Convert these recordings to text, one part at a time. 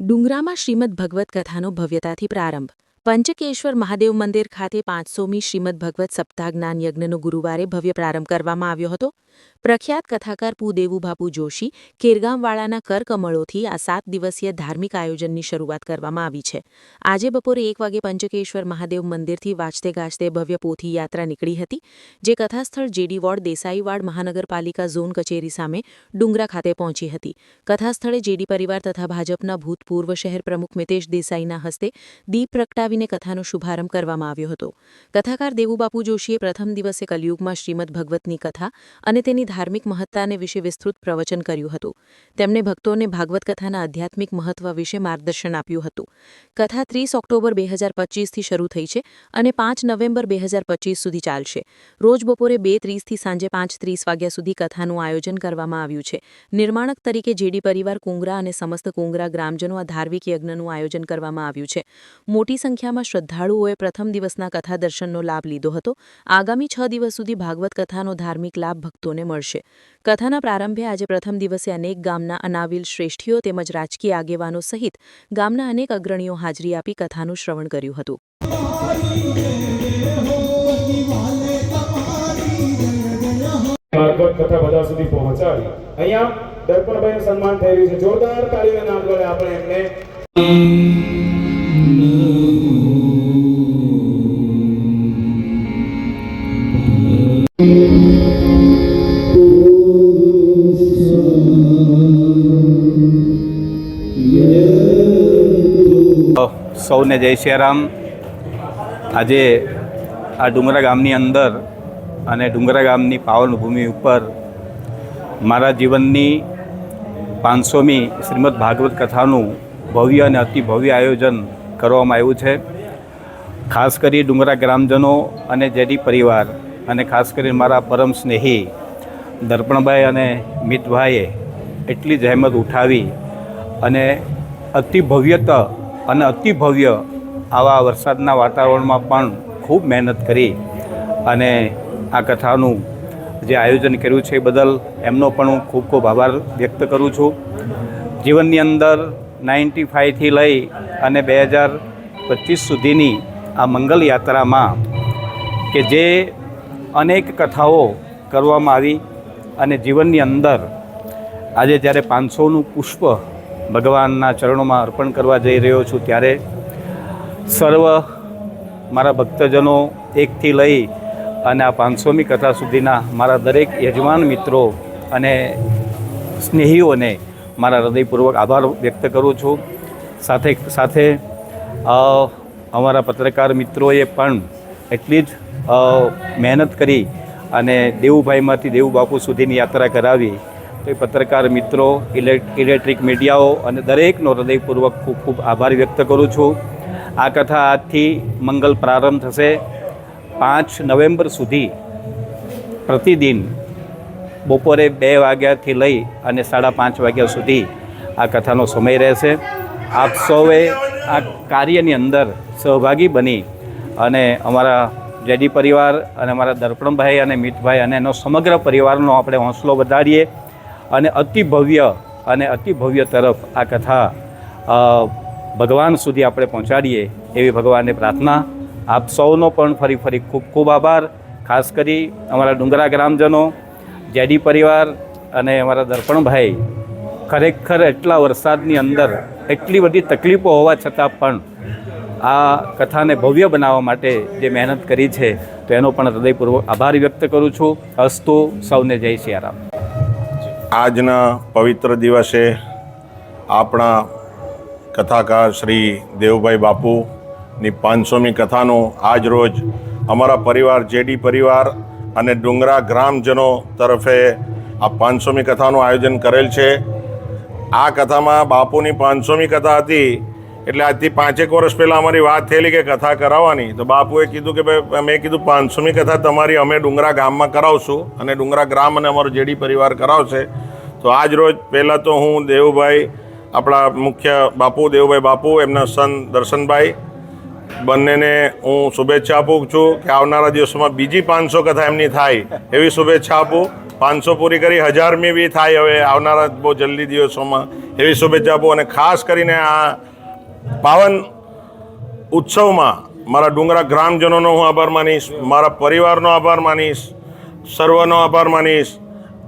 ડુંગરામાં શ્રીમદ ભગવત કથાનો ભવ્યતાથી પ્રારંભ. પંચકેશ્વર મહાદેવ મંદિર ખાતે પાંચસોમી શ્રીમદ ભગવત સપ્તાહ જ્ઞાન યજ્ઞનો ગુરુવારે ભવ્ય પ્રારંભ કરવામાં આવ્યો હતો. પ્રખ્યાત કથાકાર પુદેવુ દેવુબાપુ જોશી કેરગામવાળાના કરકમળોથી આ સાત દિવસીય ધાર્મિક આયોજનની શરૂઆત કરવામાં આવી છે. આજે બપોરે એક વાગે પંચકેશ્વર મહાદેવ મંદિરથી વાજતે ગાજતે ભવ્ય પોથી યાત્રા નીકળી હતી, જે કથાસ્થળ જેડી વોર્ડ દેસાઈવાડ મહાનગરપાલિકા ઝોન કચેરી સામે ડુંગરા ખાતે પહોંચી હતી. કથાસ્થળે જેડી પરિવાર તથા ભાજપના ભૂતપૂર્વ શહેર પ્રમુખ મિતેશ દેસાઈના હસ્તે દીપ પ્રગટાવીને કથાનો શુભારંભ કરવામાં આવ્યો હતો. કથાકાર દેવુબાપુ જોશીએ પ્રથમ દિવસે કલયુગમાં શ્રીમદ ભગવતની કથા અને તેની ધાર્મિક મહત્તાને વિશે વિસ્તૃત પ્રવચન કર્યું હતું. તેમણે ભક્તોને ભાગવત કથાના આધ્યાત્મિક મહત્વ વિશે માર્ગદર્શન આપ્યું હતું. કથા ત્રીસ ઓક્ટોબર બે હજાર પચીસથી શરૂ થઈ છે અને પાંચ નવેમ્બર બે હજાર પચીસ સુધી ચાલશે. રોજ બપોરે બે ત્રીસથી સાંજે પાંચ ત્રીસ વાગ્યા સુધી કથાનું આયોજન કરવામાં આવ્યું છે. નિર્માણક તરીકે જેડી પરિવાર કુંગરા અને સમસ્ત કુંગરા ગ્રામજનો આ ધાર્મિક યજ્ઞનું આયોજન કરવામાં આવ્યું છે. મોટી સંખ્યામાં શ્રદ્ધાળુઓએ પ્રથમ દિવસના કથા દર્શનનો લાભ લીધો હતો. આગામી છ દિવસ સુધી ભાગવત કથાનો ધાર્મિક લાભ ભક્તોને મળશે. કથાના પ્રારંભે આજે પ્રથમ દિવસે અનેક ગામના અનાવિલ શ્રેષ્ઠીઓ તેમજ રાજકીય આગેવાનો સહિત ગામના અનેક અગ્રણીઓ હાજરી આપી કથાનું શ્રવણ કર્યું હતું. ભાગવત કથા બધા સુધી પહોંચાડી. અહીંયા દર્પણભાઈનું સન્માન થઈ રહ્યું છે. જોરદાર તાળીઓના આગળ આપણે એમને સૌને જય શ્રીરામ આજે આ ડુંગરા ગામની અંદર અને ડુંગરા ગામની પાવન ભૂમિ ઉપર મારા જીવનની પાંચસોમી શ્રીમદ ભાગવત કથાનું ભવ્ય અને અતિ ભવ્ય આયોજન કરવામાં આવ્યું છે. ખાસ કરી ડુંગરા ગ્રામજનો અને જેડી પરિવાર અને ખાસ કરીને મારા પરમ સ્નેહી દર્પણભાઈ અને મિતભાઈએ એટલી જહેમત ઉઠાવી અને અતિ ભવ્યતા અને અતિ ભવ્ય આવા વરસાદના વાતાવરણમાં પણ ખૂબ મહેનત કરી અને આ કથાનું જે આયોજન કર્યું છે એ બદલ એમનો પણ હું ખૂબ ખૂબ આભાર વ્યક્ત કરું છું. જીવનની અંદર નાઇન્ટી ફાઇવથી લઈ અને બે હજાર પચીસ સુધીની આ મંગલ યાત્રામાં કે જે અનેક કથાઓ કરવામાં આવી અને જીવનની અંદર આજે જ્યારે પાંચસોનું પુષ્પ ભગવાનના ચરણોમાં અર્પણ કરવા જઈ રહ્યો છું, ત્યારે સર્વ મારા ભક્તજનો એકથી લઈ અને આ પાંચસોમી કથા સુધીના મારા દરેક યજમાન મિત્રો અને સ્નેહીઓને મારા હૃદયપૂર્વક આભાર વ્યક્ત કરું છું. સાથે સાથે અમારા પત્રકાર મિત્રોએ પણ એટલી જ મહેનત કરી અને દેવુભાઈમાંથી દેવુબાપુ સુધીની યાત્રા કરાવી. તો એ પત્રકાર મિત્રો ઇલે- ઇલેક્ટ્રિક મીડિયાઓ અને દરેકનો હૃદયપૂર્વક ખૂબ ખૂબ આભાર વ્યક્ત કરું છું. આ કથા આજથી મંગલ પ્રારંભ થશે. પાંચ નવેમ્બર સુધી પ્રતિદિન બપોરે બે વાગ્યાથી લઈ અને સાડા પાંચ વાગ્યા સુધી આ કથાનો સમય રહેશે. આપ સૌએ આ કાર્યની અંદર સહભાગી બની અને અમારા જેડી પરિવાર અને અમારા દર્પણભાઈ અને મિતભાઈ અને એનો સમગ્ર પરિવારનો આપણે હોંસલો વધારીએ અને અતિ ભવ્ય અને અતિ ભવ્ય તરફ આ કથા ભગવાન સુધી આપણે પહોંચાડીએ એવી ભગવાનને પ્રાર્થના. આપ સૌનો પણ ફરી ફરી ખૂબ ખૂબ આભાર. ખાસ કરી અમારા ડુંગરા ગ્રામજનો, જેડી પરિવાર અને અમારા દર્પણભાઈ. ખરેખર એટલા વરસાદની અંદર એટલી બધી તકલીફો હોવા છતાં પણ આ કથાને ભવ્ય બનાવવા માટે જે મહેનત કરી છે, તો એનો પણ હૃદયપૂર્વક આભાર વ્યક્ત કરું છું. અસ્તુ સૌને જય સિયારામ. આજના પવિત્ર દિવસે આપણા કથાકાર શ્રી દેવભાઈ બાપુની પાંચસોમી કથાનું આજ રોજ અમારા પરિવાર, જેડી પરિવાર અને ડુંગરા ગ્રામજનો તરફે આ પાંચસોમી કથાનું આયોજન કરેલ છે. આ કથામાં બાપુની પાંચસોમી કથા હતી. એટલે આજથી પાંચેક વર્ષ પહેલાં અમારી વાત થયેલી કે કથા કરાવવાની, તો બાપુએ કીધું કે ભાઈ, મેં કીધું પાંચસોમી કથા તમારી અમે ડુંગરા ગામમાં કરાવશું અને ડુંગરા ગ્રામ અને અમારો જેડી પરિવાર કરાવશે. તો આજ રોજ પહેલાં તો હું, દેવુભાઈ, આપણા મુખ્ય બાપુ, દેવુભાઈ બાપુ, એમના સન દર્શનભાઈ, બંનેને હું શુભેચ્છા આપું છું કે આવનારા દિવસોમાં બીજી પાંચસો કથા એમની થાય. એવી શુભેચ્છા આપું. પાંચસો પૂરી કરી, હજારમી બી થાય હવે આવનારા બહુ જલ્દી દિવસોમાં. એવી શુભેચ્છા આપું અને ખાસ કરીને આ પાવન ઉત્સવમાં મારા ડુંગરા ગ્રામજનોનો હું આભાર માનીશ, મારા પરિવારનો આભાર માનીશ, સર્વનો આભાર માનીશ.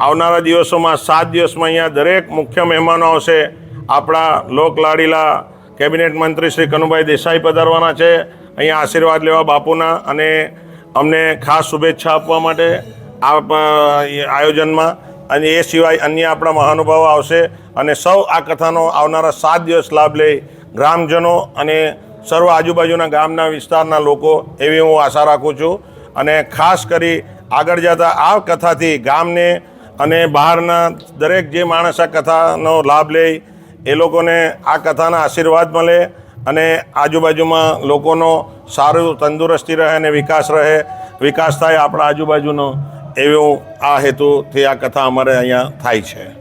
આવનારા દિવસોમાં સાત દિવસમાં અહીંયા દરેક મુખ્ય મહેમાનો આવશે. આપણા લોકલાડીલા કેબિનેટ મંત્રી શ્રી કનુભાઈ દેસાઈ પધારવાના છે. અહીંયા આશીર્વાદ લેવા બાપુના અને અમને ખાસ શુભેચ્છા આપવા માટે આ આયોજનમાં. અને એ સિવાય અન્ય આપણા મહાનુભાવો આવશે. અને સૌ આ કથાનો આવનારા સાત દિવસ લાભ લે ગ્રામજનો અને સર્વ આજુબાજુના ગામના વિસ્તારના લોકો એવી હું આશા રાખું છું. અને ખાસ કરી આગળ જતા આ કથાથી ગામને અને બહારના દરેક જે માણસ આ કથાનો લાભ લે એ લોકોને આ કથાના આશીર્વાદ મળે અને આજુબાજુમાં લોકોનો સારું તંદુરસ્તી રહે અને વિકાસ રહે, વિકાસ થાય આપણા આજુબાજુનો એવું આ હેતુથી આ કથા અમારે અહીંયા થાય છે.